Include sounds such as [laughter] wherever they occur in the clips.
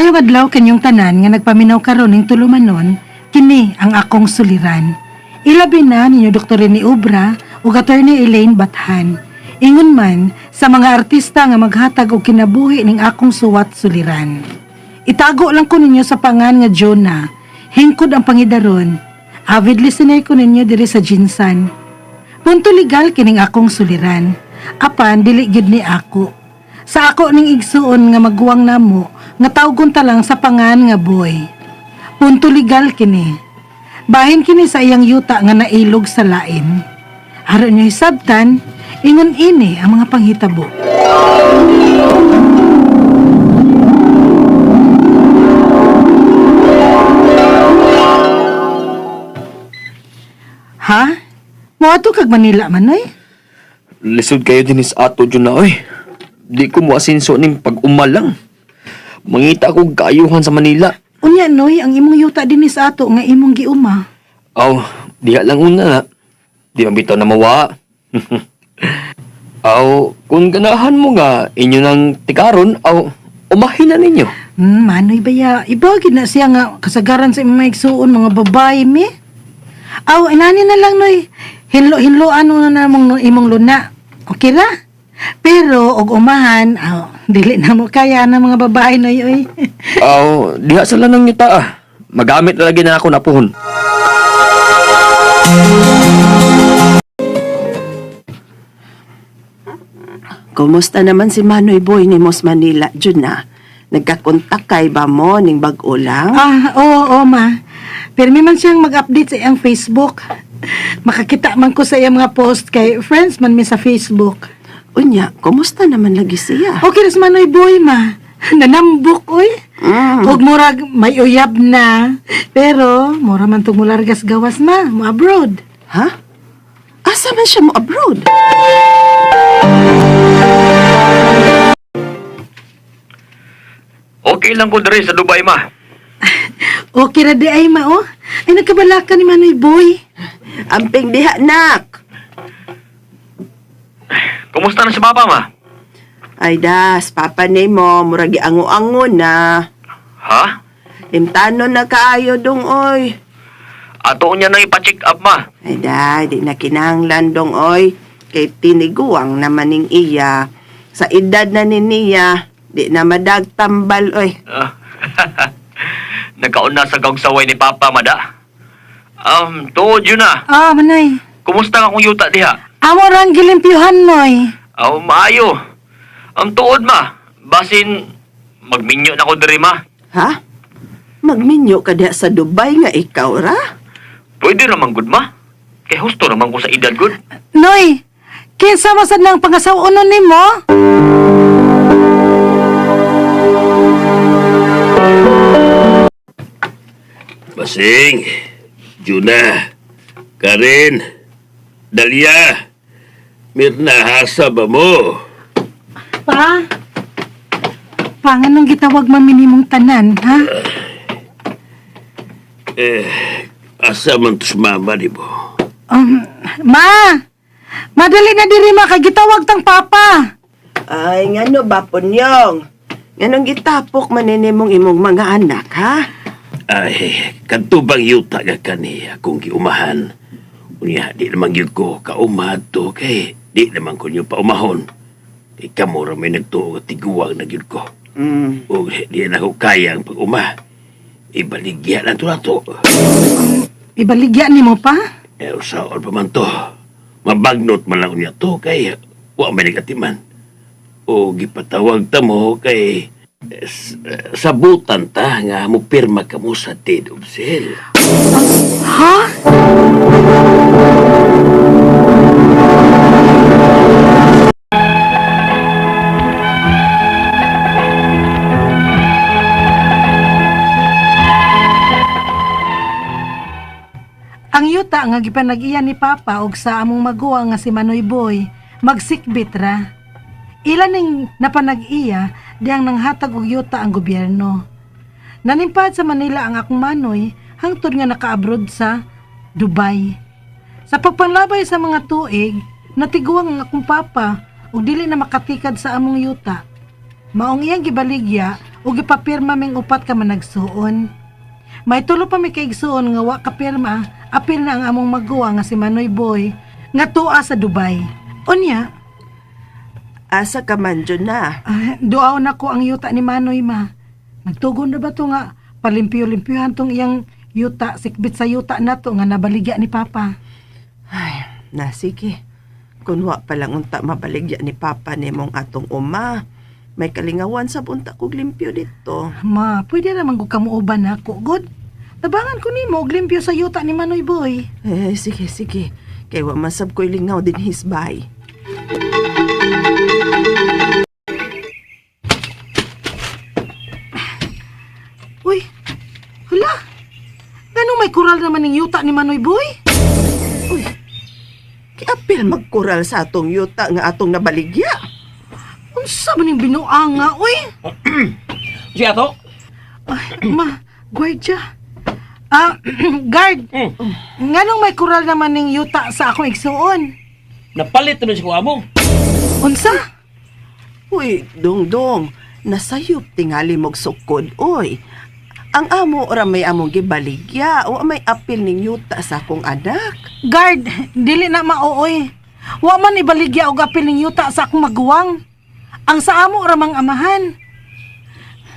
Maayong adlaw kanyong tanan nga nagpaminaw karon ning tulumanon, kini ang akong suliran. Ilabi na ninyo Dr. ni Ubra ug Attorney Elaine Bathan. Ingon man sa mga artista nga maghatag og kinabuhi ning akong suwat suliran. Itago lang ko ninyo sa pangan nga Jonah. Hingkod ang pangidaron. Avid listener ko ninyo diri sa Jinsan. Punto legal kining akong suliran. Apan dili gyud ni ako. Sa ako ning igsuon nga magguwang namo nga tawgon ta lang sa pangan nga boy. Punto legal kini. Bahin kini sa iyang yuta nga nailog sa lain. Aron niyo hisabtan, ingon ini ang mga panghitabo. Ha? Moadto kag Manila man oy? Lisod kayo din is ato dyan na, oy. Di ko mo asinso ning pag-umalang. Mangita ko kaayuhan sa Manila. Unya noy, ang imong yuta dinis ato nga imong giuma. Aw, diha lang una na. Di man bitaw na mawa. [laughs] Aw, kung ganahan mo nga inyo ng tikaron, aw, umahin na ninyo. Hmm, manoy baya, ibagid na siya nga kasagaran sa imong igsuon mga babae mi. Aw, inani na lang noy. Hinlo hinlo ano na namong no- imong luna. Okay ra? Pero og umahan, aw, dili na mo kaya ng mga babae noy oy. [laughs] Aw, diha sila nang yuta ah. Magamit na lagi na ako na puhon. Kumusta naman si Manoy Boy ni Mos Manila, Jud na? Nagkakontak kay ba mo ning bag-o lang? ah, oo, oo ma. Pero may man siyang mag-update sa iyang Facebook. Makakita man ko sa iyang mga post kay friends man mi sa Facebook. Unya, kumusta naman lagi siya? Okay ras manoy boy ma. [laughs] Nanambok oy. Mm. Huwag murag may uyab na. Pero, mura man itong mulargas gawas ma, mo abroad. Ha? Asa man siya mo abroad? Okay lang ko diri sa Dubai, ma. [laughs] Okay ra di ay ma oh. Ay nagkabalaka ni Manoy Boy. Amping diha, nak! Kumusta na si Papa, ma? Ay das, papa ni mo, muragi ango-ango na. Ha? Imtano na kaayo dong, oy. Ato niya na ipa-check up, ma. Ay da, di na kinahanglan dong, oy. Kay tiniguang naman ning iya. Sa edad na ni niya, di na madagtambal, oy. Ah, [laughs] Nagkauna sa gagsaway ni Papa, mada. Um, tuod yun na. Ah, Manoy. Kumusta nga kung yuta diha? Amo rang gilimpyuhan noy. Aw, maayo. Ang tuod, ma. Basin, magminyo na ko diri, ma. Ha? Magminyo ka diha sa Dubai nga ikaw ra? Pwede naman, good, ma. Kay husto naman ko sa edad, good. Noy, kinsa masad nang pangasawunon nimo? Basing, Juna, Karen, Dalia, Mirna, hasa ba mo? Pa? Panganong gitawag man minimong tanan, ha? Eh, asa man to mama di mo? Um, ma! Madali na diri ma, kay gitawag tang papa. Ay, ngano ba punyong? Nganong gitapok maninimong imong mga anak, ha? Ay, katubang yuta ka kani akong giumahan. Unya, di naman yun ko kaumad to kay di naman ko niyo paumahon. Ikaw mo may nagtuo at tiguwang na yun ko. Mm. O di na ako kayang pag-uma. Ibaligyan na to na to. Ibaligya ni mo pa? Eh, usaon pa man to. Mabagnot man lang niya to kay wa may nagatiman. O gipatawag ta mo kay eh, eh, sabutan ta nga mo pirma ka mo sa deed of sale. Ha? Nga gipanag-iya ni Papa og sa among maguwa nga si Manoy Boy, magsikbit ra. Ilan ning napanag-iya diyang nanghatag og yuta ang gobyerno. Nanimpad sa Manila ang akong Manoy hangtod nga naka-abroad sa Dubai. Sa pagpanlabay sa mga tuig, natiguang ang akong papa ug dili na makatikad sa among yuta. Maong iyang gibaligya ug ipapirma ming upat ka man nagsuon. May tulo pa mi kaigsuon nga wa ka pirma, apil na ang among magawa nga si Manoy Boy nga tuwa sa Dubai. Unya, Asa ka man dyan na. ah, duaw na ko ang yuta ni Manoy ma. Nagtugon na ba to nga palimpyo-limpyohan tong iyang yuta, sikbit sa yuta na to nga nabaligya ni Papa. Ay, na sige. Kung wa pa lang unta mabaligya ni Papa ni mong atong uma. May kalingawan sa bunta kog limpyo dito. Ma, pwede naman ko kamuuban ako. Good. Tabangan ko ni mo og limpyo sa yuta ni Manoy Boy. Eh, sige, sige. Kay wa masab ko'y lingaw din hisbay. Uy, hala. Ganong may kural naman ng yuta ni Manoy Boy? Uy, kiapil magkural sa atong yuta nga atong nabaligya. Unsa man yung binuanga, uy? [clears throat] Si ato? Ay, ma, gwardya. Ah, [clears throat] guard. Nganong may kural naman ng yuta sa akong igsuon? Napalit na si kuha mo. Unsa? Uy, dong-dong, nasayop tingali mog sukod, oy. Ang amo ora may among gibaligya o may apil ning yuta sa akong anak. Guard, dili na maooy. Wa man ibaligya og apil ng yuta sa akong maguwang. Ang sa amo ramang amahan.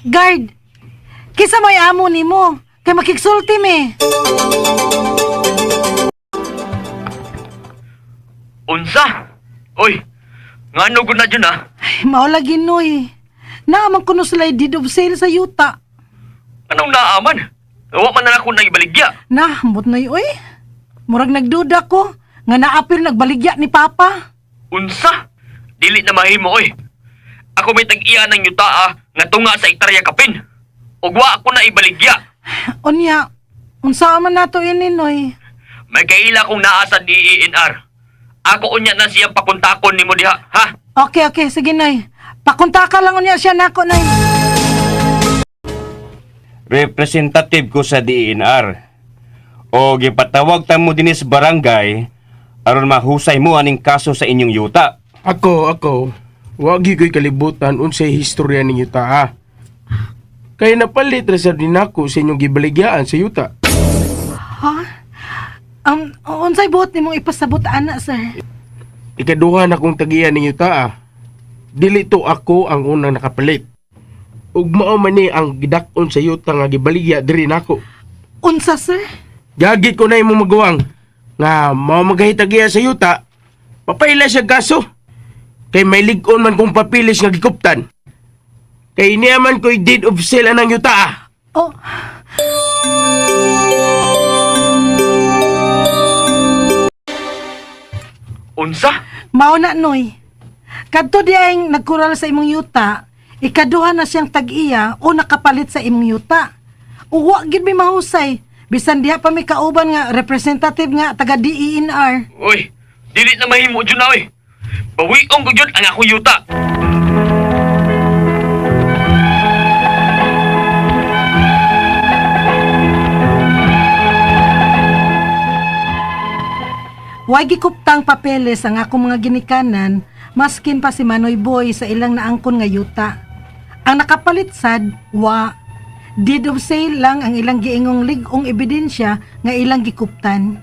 Guard, kisa may amo nimo kay makigsulti me. Unsa? Oy, nga ano ko na dyan ah? Ay, maula ginoy. Naaman ko no sila deed of sale sa yuta. Anong naaman? Wa man na ako na ibaligya. Na, hambot na oy. Murag nagduda ko nga naapil nagbaligya ni Papa. Unsa? Dili na mahimo oy. Ako may tag-iya ng yuta ah, nga tunga sa iktarya kapin. Ug wa ako na ibaligya. Unya, unsa man nato ininoy? May kaila kong naa sa DENR. Ako unya na siyang pakuntakon nimo diha, ha? Okay, okay, sige noy. Pakunta ka lang unya siya nako noy. representative ko sa DNR. O gipatawag ta mo dinis barangay aron mahusay mo aning kaso sa inyong yuta. Ako, ako, wagi ko'y kalibutan unsay historya ninyo ta ha. Kaya napalit ra sa din ako sa inyong gibaligyaan sa yuta. Ha? Um, unsay buot nimong ipasabot ana, sir? Ikaduha na kong tagiyan ninyo ta ha. Dili to ako ang unang nakapalit. Ug mao man ni ang gidakon sa yuta nga gibaligya diri nako. Unsa, sir? Gagit ko na imong magawang nga mao magahitagiya sa yuta. Papaila siya kaso. Kay may ligon man kong papilis nga gikuptan. Kay niya man ko'y deed of sale anang yuta ah. Oh, Unsa? mao na, noy. Kadto di ay nagkural sa imong yuta, ikaduha na siyang tag-iya o nakapalit sa imong yuta. Uwa gid mi mahusay. Bisan diha pa mi kauban nga representative nga taga DENR. Oy, dili na mahimo dyan na oy. Bawiong ko dyan ang akong yuta. Way gikuptang papeles ang akong mga ginikanan, maskin pa si Manoy Boy sa ilang naangkon nga yuta. Ang nakapalit sad, wa. Deed of sale lang ang ilang giingong ligong ebidensya nga ilang gikuptan.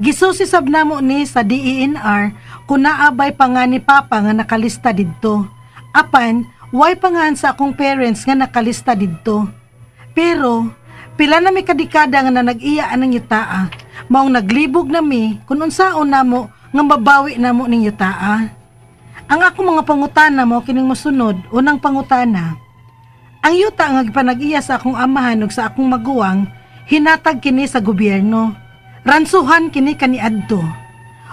Gisusi sab namo ni sa DENR kung naabay pa nga ni Papa nga nakalista didto. Apan, way pa nga sa akong parents nga nakalista didto. Pero, pila na may kadikada nga na nag-iya anang yutaa, maong naglibog na mi kung unsaon namo nga mabawi namo ning yutaa. Ang ako mga pangutana mo kining mosunod, unang pangutana. Ang yuta nga gipanag-iya sa akong amahan ug sa akong maguwang, hinatag kini sa gobyerno. Ransuhan kini kaniadto.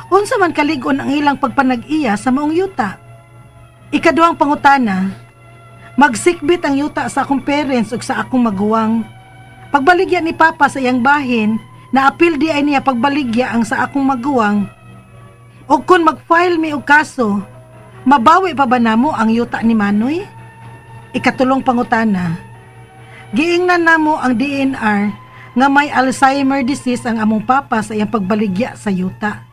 Unsa man kaligon ang ilang pagpanag-iya sa maong yuta? Ikaduhang pangutana, magsikbit ang yuta sa akong parents ug sa akong maguwang. Pagbaligya ni Papa sa iyang bahin, naapil di ay niya pagbaligya ang sa akong maguwang. O kung mag-file mi og kaso, mabawi pa ba namo ang yuta ni Manoy? Ikatulong pangutana, giingnan namo ang DNR nga may Alzheimer disease ang among papa sa iyang pagbaligya sa yuta.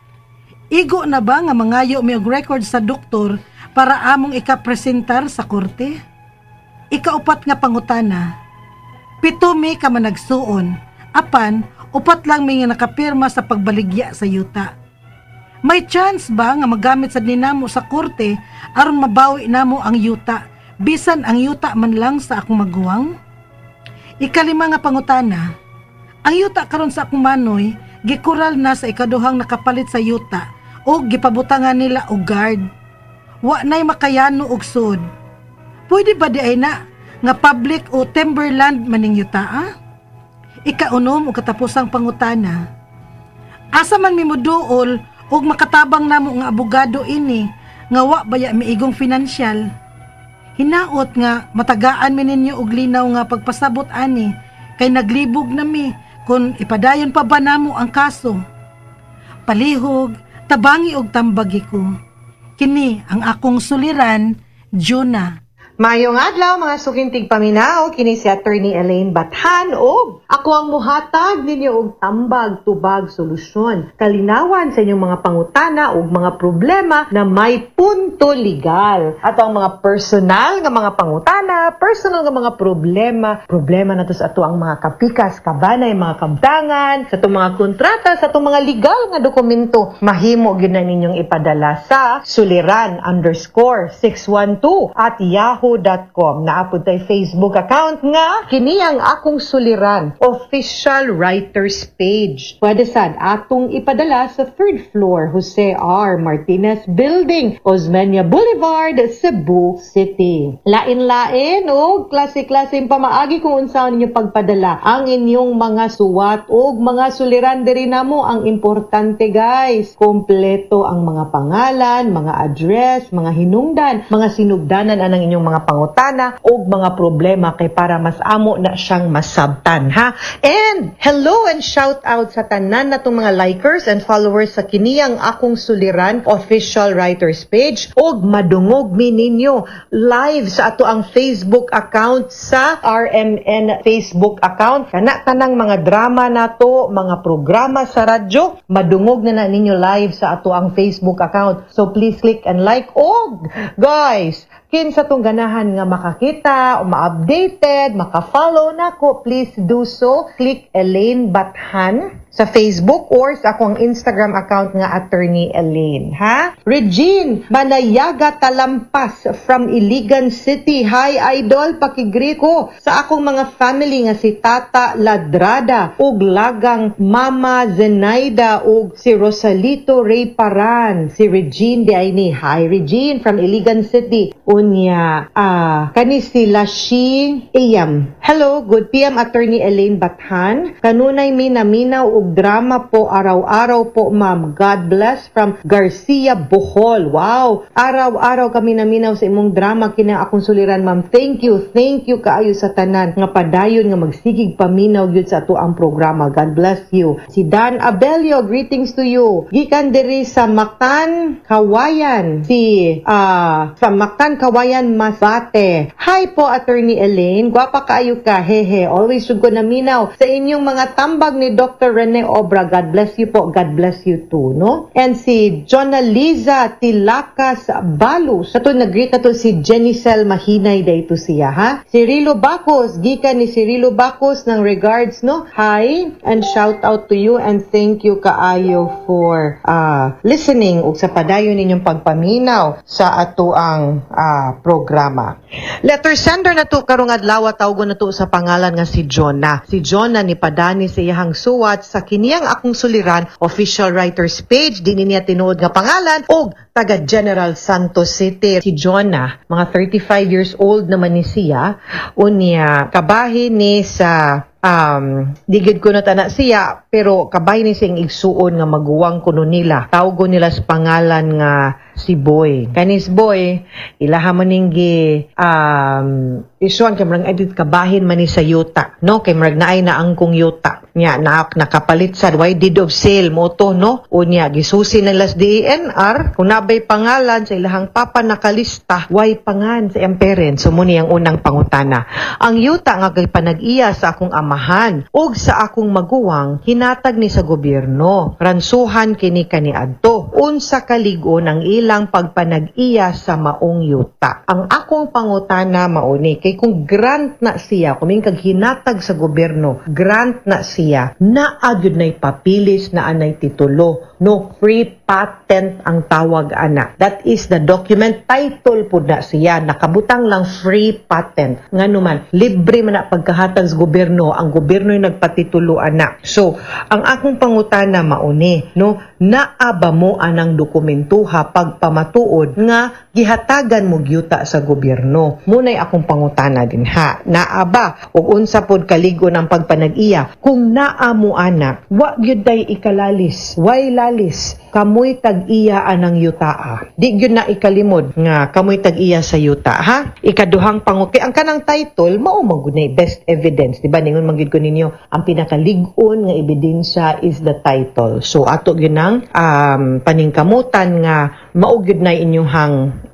Igo na ba nga mangayo mi og record sa doktor para among ikapresentar sa korte? Ikaupat nga pangutana. Pito mi ka man nagsuon. Apan, upat lang nga nakapirma sa pagbaligya sa yuta. May chance ba nga magamit sa ninamo sa korte aron mabawi namo ang yuta bisan ang yuta man lang sa akong maguwang? Ikalima nga pangutana. Ang yuta karon sa akong manoy gikural na sa ikaduhang nakapalit sa yuta o gipabutangan nila og guard. Wa nay makayano og sud. Pwede ba di ay na nga public o timberland maning yuta ah? Ikaunom o katapusang pangutana. Asa man mi moduol og makatabang namo nga abogado ini nga wa baya miigong financial. Hinaot nga matagaan mi ninyo og linaw nga pagpasabot ani kay naglibog na mi kung ipadayon pa ba namo ang kaso. Palihog, tabangi og tambagi ko. Kini ang akong suliran, Juna. Mayong adlaw mga sukintig paminaw kini si Attorney Elaine Bathan og ako ang muhatag ninyo og tambag tubag solusyon. Kalinawan sa inyong mga pangutana og mga problema na may punto legal. At ang mga personal nga mga pangutana, personal nga mga problema, problema na to sa ato ang mga kapikas, kabanay, mga kabdangan, sa itong mga kontrata, sa itong mga legal nga dokumento, mahimo gyud na ninyong ipadala sa suliran underscore 612 at yahoo.com. Naapod tay Facebook account nga kini ang akong suliran official writers page. Pwede sad atong ipadala sa third floor Jose R. Martinez Building, Osmeña Boulevard, Cebu City. Lain-lain o klase-klase pamaagi kung unsaon ninyo pagpadala ang inyong mga suwat o mga suliran diri namo ang importante guys. Kompleto ang mga pangalan, mga address, mga hinungdan, mga sinugdanan anang inyong mga pangutana o mga problema kay para mas amo na siyang masabtan ha. And hello and shout out sa tanan natong mga likers and followers sa kiniyang akong suliran official writers page. Og madungog mi ninyo live sa ato ang Facebook account sa RMN Facebook account. Kana tanang mga drama nato mga programa sa radyo madungog na na ninyo live sa ato ang Facebook account. So please click and like. Og guys kinsa tong ganahan nga makakita o ma-updated, maka-follow nako, please do so. Click Elaine Bathan sa Facebook or sa akong Instagram account nga Attorney Elaine, ha? Regine Manayaga Talampas from Iligan City. Hi, idol, pakigreet ko sa akong mga family nga si Tata Ladrada ug lagang Mama Zenaida ug si Rosalito Ray Paran, si Regine di ay ni. Hi, Regine from Iligan City. Unya, ah, kani si Lashi Iyam. Hello, good PM Attorney Elaine Bathan. Kanunay minaminaw drama po araw-araw po ma'am. God bless from Garcia Bohol. Wow! Araw-araw kami naminaw sa imong drama kina akong suliran ma'am. Thank you. Thank you kaayo sa tanan nga padayon nga magsigig paminaw gyud sa ato ang programa. God bless you. Si Dan Abelio, greetings to you. Gikan diri sa Mactan, Kawayan. Si ah sa Mactan, Kawayan, Masbate. Hi po Attorney Elaine. Gwapa kaayo ka. Hehe. Always ko naminaw sa inyong mga tambag ni Dr. Rene Obra. God bless you po. God bless you too, no? And si Jonaliza Tilakas Balus. Ato nag-greet ato si Jenicel Mahinay dayto siya, ha? Si Rilo Bacos, gikan ni si Rilo Bacos ng regards, no? Hi and shout out to you and thank you kaayo for uh, listening ug sa padayon ninyong pagpaminaw sa ato ang ah, programa. Letter sender na to karong adlaw tawgo na to sa pangalan nga si Jonah. Si Jonah ni padani sa iyang suwat sa kiniyang akong suliran official writers page dinhi niya tinuod nga pangalan og taga General Santos City. Si Jonah, mga 35 years old naman ni siya, unya kabahin ni sa um, digid ko na tana siya, pero kabay ni siyang igsuon nga maguwang kuno nila. Tawgo nila sa pangalan nga si Boy. Kanis Boy, ilaha maning gi um, isuan kay murag edit kabahin man ni sa yuta, no? Kay murag naay na angkong yuta. nya na nakapalit sad. Why deed of sale mo no? Unya gisusi nila sa DENR kung nabay pangalan sa ilahang papa nakalista why pangan sa iyang parents? So muni ang unang pangutana. Ang yuta nga kay panag-iya sa akong amahan ug sa akong maguwang hinatag ni sa gobyerno. Ransuhan kini kani adto unsa kaligon ang ilang pagpanag-iya sa maong yuta? Ang akong pangutana mauni kay kung grant na siya kuming kag hinatag sa gobyerno grant na siya na agyud nay papilis na anay titulo. No free patent ang tawag ana. That is the document title pud na siya. Nakabutang lang free patent. Ngano man libre man na pagkahatag sa gobyerno ang gobyerno yung nagpatitulo ana. So ang akong pangutana mauni no? Naaba mo anang dokumentuha pagpamatuod nga gihatagan mo gyuta sa gobyerno? Munay akong pangutana din ha. Naaba ug unsa pod kaligo ng pagpanag-iya. Kung naa mo anak wa gyud day ikalalis way lalis kamoy tag-iya anang yutaa. Di gyud na ikalimod nga kamoy tag-iya sa yuta ha? Ikaduhang panguki ang kanang title mao man gud nay best evidence. Di ba ningon man gyud ko ninyo ang pinakalig-on nga ebidensya is the title. So ato gyud nang um, paningkamutan nga mao gyud na inyong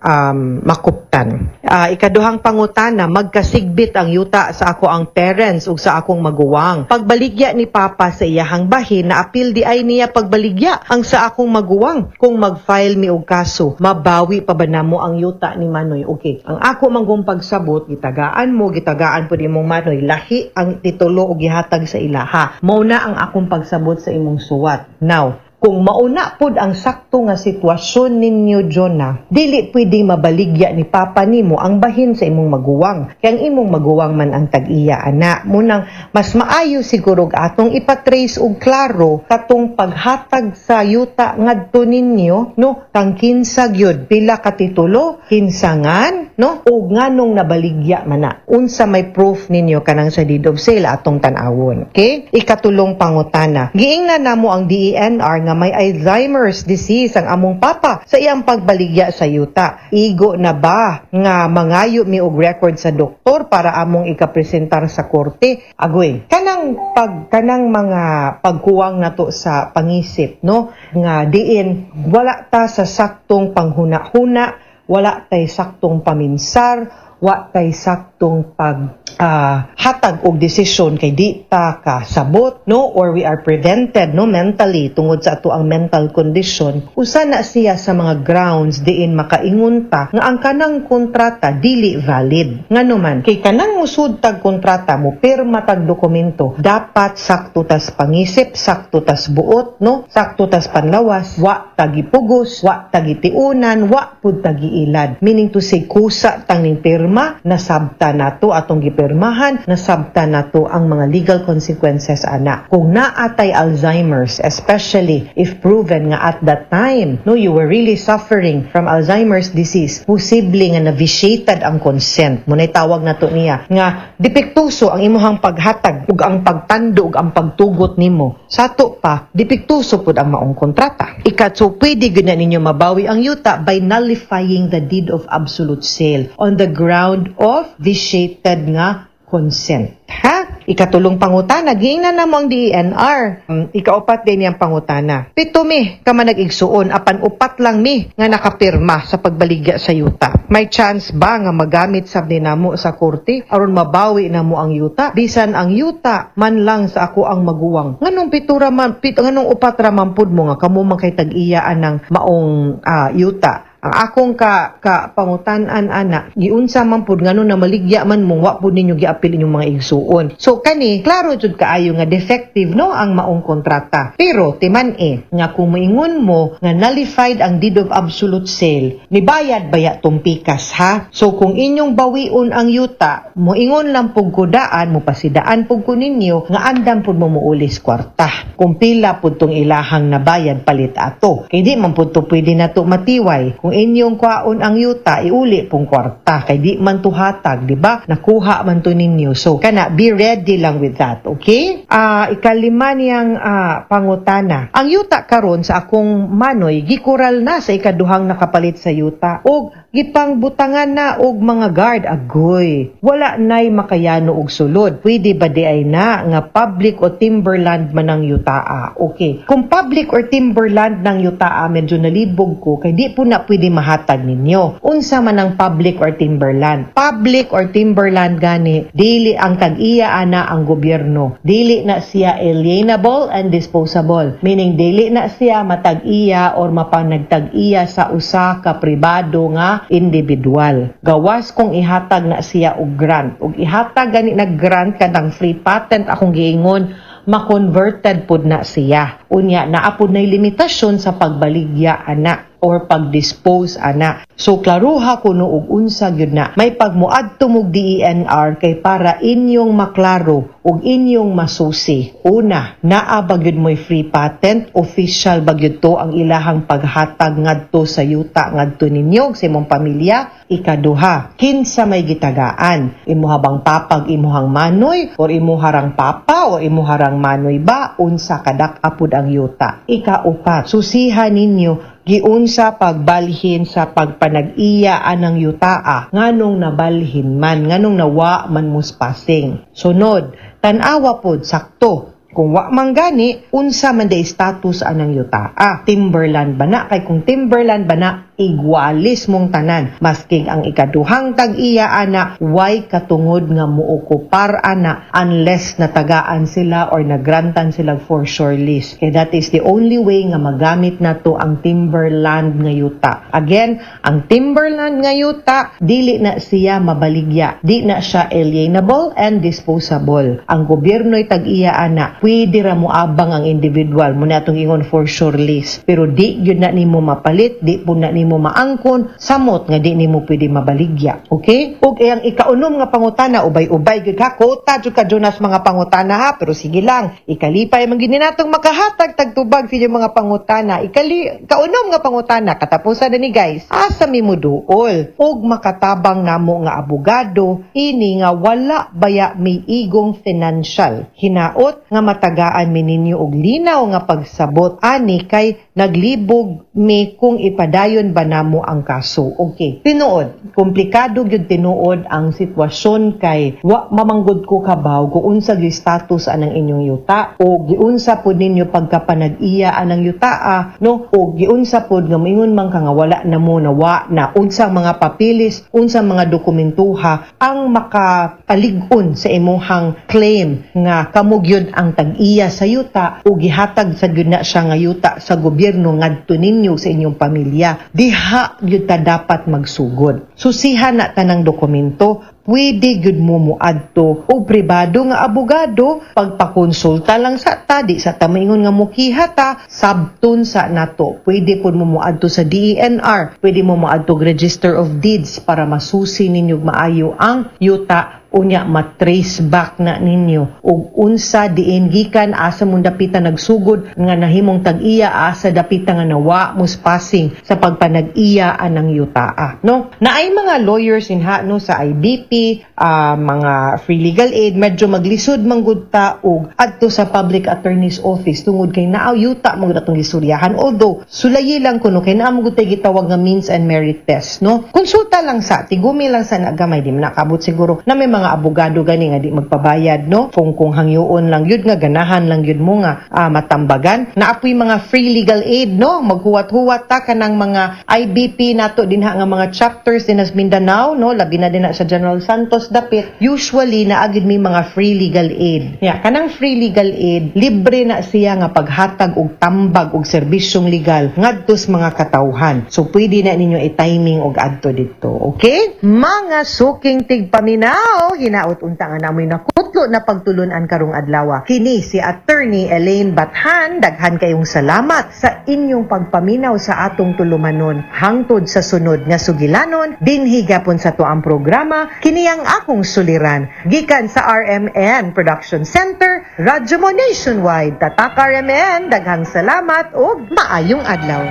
um, makuptan. Ah, ikaduhang pangutana magkasigbit ang yuta sa ako ang parents ug sa akong maguwang. Pagbaligya ni papa sa iyahang bahin na apil di ay niya pagbaligya ang sa akong maguwang. Kung mag-file mi og kaso mabawi pa ba namo ang yuta ni Manoy? Okay ang ako manggong pagsabot gitagaan mo gitagaan pud imong Manoy. Lahi ang titulo og gihatag sa ilaha. Mao ang akong pagsabot sa imong suwat. Now kung mauna pod ang sakto nga sitwasyon ninyo Jonah, dili pwede mabaligya ni papa nimo ang bahin sa imong maguwang. Kaya ang imong maguwang man ang tag-iya ana. Munang mas maayo siguro atong ipatrace og klaro katong paghatag sa yuta ngadto ninyo no kang kinsa gyud pila ka titulo kinsangan no ug nganong nabaligya man. Unsa may proof ninyo kanang sa deed of sale atong tan-awon. Okay? Ikatulong pangutana. Giingnan namo ang DENR nga may Alzheimer's disease ang among papa sa iyang pagbaligya sa yuta. Igo na ba nga mangayo mi og record sa doktor para among ikapresentar sa korte? Agoy, kanang pag kanang mga pagkuwang nato sa pangisip no nga diin wala ta sa saktong panghuna-huna, wala tay saktong paminsar, wa tay saktong pag ah, hatag og desisyon kay di ta kasabot no? Or we are prevented no mentally tungod sa ato ang mental condition. Usa na siya sa mga grounds diin makaingon ta nga ang kanang kontrata dili valid. Ngano man kay kanang musud tag kontrata mo pirma tag dokumento dapat sakto tas pangisip sakto tas buot no? Sakto tas panlawas wa tagipugos wa tagitiunan wa pud tagiilad meaning to say kusa tang ning pirma nasabta nato atong gipirmahan nasabta nato ang mga legal consequences ana. Kung naatay Alzheimer's especially if proven nga at that time no you were really suffering from Alzheimer's disease posible nga na-vitiated ang consent. Munay tawag nato niya nga depektuso ang imuhang paghatag ug ang pagtando ug ang pagtugot nimo. Sato pa depektuso pud ang maong kontrata. Ikat so pwede gyud na ninyo mabawi ang yuta by nullifying the deed of absolute sale on the ground of vitiated nga consent. Ha? Ikatulong pangutana, giingnan na mo ang DENR. Um, ikaupat din yung pangutana. Pito mi, ka man nag-igsuon, apan upat lang mi nga nakapirma sa pagbaligya sa yuta. May chance ba nga magamit sab ni namo sa korte aron mabawi na mo ang yuta? Bisan ang yuta man lang sa ako ang maguwang. Nganong pitura man, pit, nganong upat ra man pud mo nga kamo man kay tag-iyaan ng maong ah, yuta ang akong ka, ka pangutanan ana giunsa man pud ngano na maligya man mo wa pud ninyo giapil inyong mga igsuon. So kani klaro jud kaayo nga defective no ang maong kontrata. Pero timan e nga kung moingon mo nga nullified ang deed of absolute sale nibayad baya tong pikas ha? So kung inyong bawion ang yuta moingon lang pug kudaan mo pasidaan pug ko ninyo nga andam pud mo muulis kwarta. Kung pila pud tong ilahang nabayad palit ato. Kay di man pud to pwede na to matiway. Kung kung inyong kwaon ang yuta iuli pong kwarta. Kay di man tuhatag di ba? Nakuha man to ninyo. So kana be ready lang with that okay? Ah ikalima niyang ah, pangutana. Ang yuta karon sa akong manoy gikural na sa ikaduhang nakapalit sa yuta. Og gipang butangan na og mga guard. Agoy wala nay makayano og sulod. Pwede ba di ay na nga public o timberland man ang yutaa okay. Kung public or timberland ng yutaa medyo nalibog ko kay di po na pwede mahatag ninyo. Unsa man ang public or timberland. Public or timberland gani dili ang tag-iya ana ang gobyerno. Dili na siya alienable and disposable. Meaning dili na siya matag-iya or mapanagtag-iya sa usa ka pribado nga individual. Gawas kung ihatag na siya og grant. Ug ihatag gani na grant kanang free patent akong giingon ma-converted pud na siya. Unya naapod na limitasyon sa pagbaligya ana or pag-dispose ana. So klaruha kuno og unsa gyud na may pagmuadto mog DENR kay para inyong maklaro ug inyong masusi. Una, naa ba gyud mo'y free patent, official ba gyud to ang ilahang paghatag ngadto sa yuta ngadto ninyo sa imong pamilya. Ikaduha, kinsa may gitagaan? Imuhabang papag imuhang manoy or imuharang papa o imuharang manoy ba unsa kadak apud ang yuta. Ikaupat, susihan ninyo giunsa pagbalhin sa pagpanag-iya anang yutaa nganong nabalhin man nganong nawa man muspasing sunod tan-awa pod sakto. Kung wa man gani unsa man day status anang yutaa? Timberland ba na? Kay kung timberland ba na igualis mong tanan. Masking ang ikaduhang tag-iya ana way katungod nga muokupar ana unless natagaan sila or nagrantan sila for sure list. Kay that is the only way nga magamit nato ang timberland nga yuta. Again ang timberland nga yuta dili na siya mabaligya. Di na siya alienable and disposable. Ang gobyerno'y tag-iya ana pwede ra mo abang ang individual. Mo natong ingon for sure list. Pero di yun na nimo mapalit di po na nimo maangkon samot nga di nimo pwede mabaligya okay? Ug ang ikaunom nga pangutana ubay-ubay gyud ka kota jud ka Jonas mga pangutana ha? Pero sige lang ikalipay man gini natong makahatag tagtubag sa mga pangutana ikali kaunom nga pangutana katapusan na ni guys asa mi mo duol? Ug makatabang namo nga abogado ini nga wala baya may igong financial. Hinaot nga matagaan mi ninyo og linaw nga pagsabot ani kay naglibog mi kung ipadayon ba namo ang kaso? Okay tinuod. Komplikado gyud tinuod ang sitwasyon kay wa mamanggod ko kabaw kung unsa gyud status anang inyong yuta o giunsa pud ninyo pagkapanag-iya anang yutaa no? O giunsa pud nga moingon man ka wala na mo na wa na unsang mga papilis unsang mga dokumentuha ang makapalig-on sa imuhang claim nga kamo gyud ang tag-iya sa yuta o gihatag sa gyud na siya nga yuta sa gobyerno ngadto ninyo sa inyong pamilya diha gyud ta dapat magsugod. Susihan na tanang dokumento. Pwede gyud mo muadto. O pribado nga abogado pagpakonsulta lang sa ta di sa tamaingon nga mukiha ta sabton sa nato. Pwede pud mo muadto sa DENR pwede mo muadto og Register of Deeds para masusi ninyo maayo ang yuta unya matrace back na ninyo. Ug unsa diin gikan asa mong dapita nagsugod nga nahimong tag-iya asa dapita nga nawa muspasing sa pagpanag-iya anang yutaa no? Naay mga lawyers inha no sa IBP ah, mga free legal aid medyo maglisod manggud ta og adto sa public attorney's office tungod kay naaw yuta mo atong gisuryahan. Although sulayi lang kuno kay naa mo gitawag nga means and merit test no? Konsulta lang sa tigumi lang sa nagamay di nakabot siguro na may mga abogado gani nga di magpabayad no? Kung kung hangyoon lang yun nga ganahan lang yun mo nga ah, matambagan. Naapoy mga free legal aid no? Maghuwat-huwat ta kanang mga IBP nato dinha nga mga chapters din sa Mindanao no? Labi na din sa General Santos dapit. Usually naagid may mga free legal aid. Ya kanang free legal aid libre na siya nga paghatag og tambag og serbisyong legal ngadto sa mga katawhan. So pwede na ninyo i-timing og adto dito okay? Mga suking tigpaminaw hinaot unta nga namoy nakutlo na pagtulunan karong adlaw. Kini si attorney Elaine Bathan daghan kayong salamat sa inyong pagpaminaw sa atong tulumanon. Hangtod sa sunod nga sugilanon dinhi gapon sa to ang programa kini ang akong suliran. Gikan sa RMN Production Center Radyo mo Nationwide tatak RMN daghang salamat ug maayong adlaw